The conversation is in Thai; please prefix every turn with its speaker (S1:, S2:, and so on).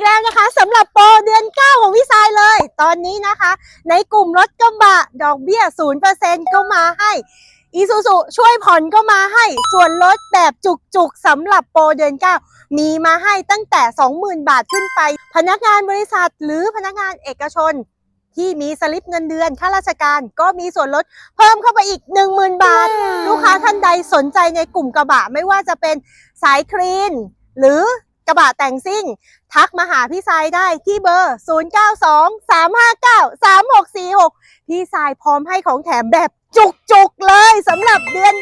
S1: ีกแล้วนะคะสำหรับโปรเดือน 9 ของพี่ทรายเลย ตอนนี้นะคะ ในกลุ่มรถกระบะดอกเบี้ย 0%ก็มาให้อีซูซูช่วยผ่อนก็มาให้ส่วนลดแบบจุกๆสำหรับโปรเดือน 9 มีมาให้ตั้งแต่ 20,000 บาทขึ้นไป พนักงานบริษัทหรือพนักงานเอกชน ที่มีสลิปเงินเดือนข้าราชการก็มีส่วนลดเพิ่มเข้าไปอีก 10,000 บาท ลูกค้าท่านใดสนใจในกลุ่มกระบะไม่ว่าจะเป็นสายคลีนหรือ ระบะแต่งซิ่ง ทักมาหาพี่สายได้ที่เบอร์ 0923593646 พี่สายพร้อมให้ของแถมแบบจุกๆเลยสำหรับเดือน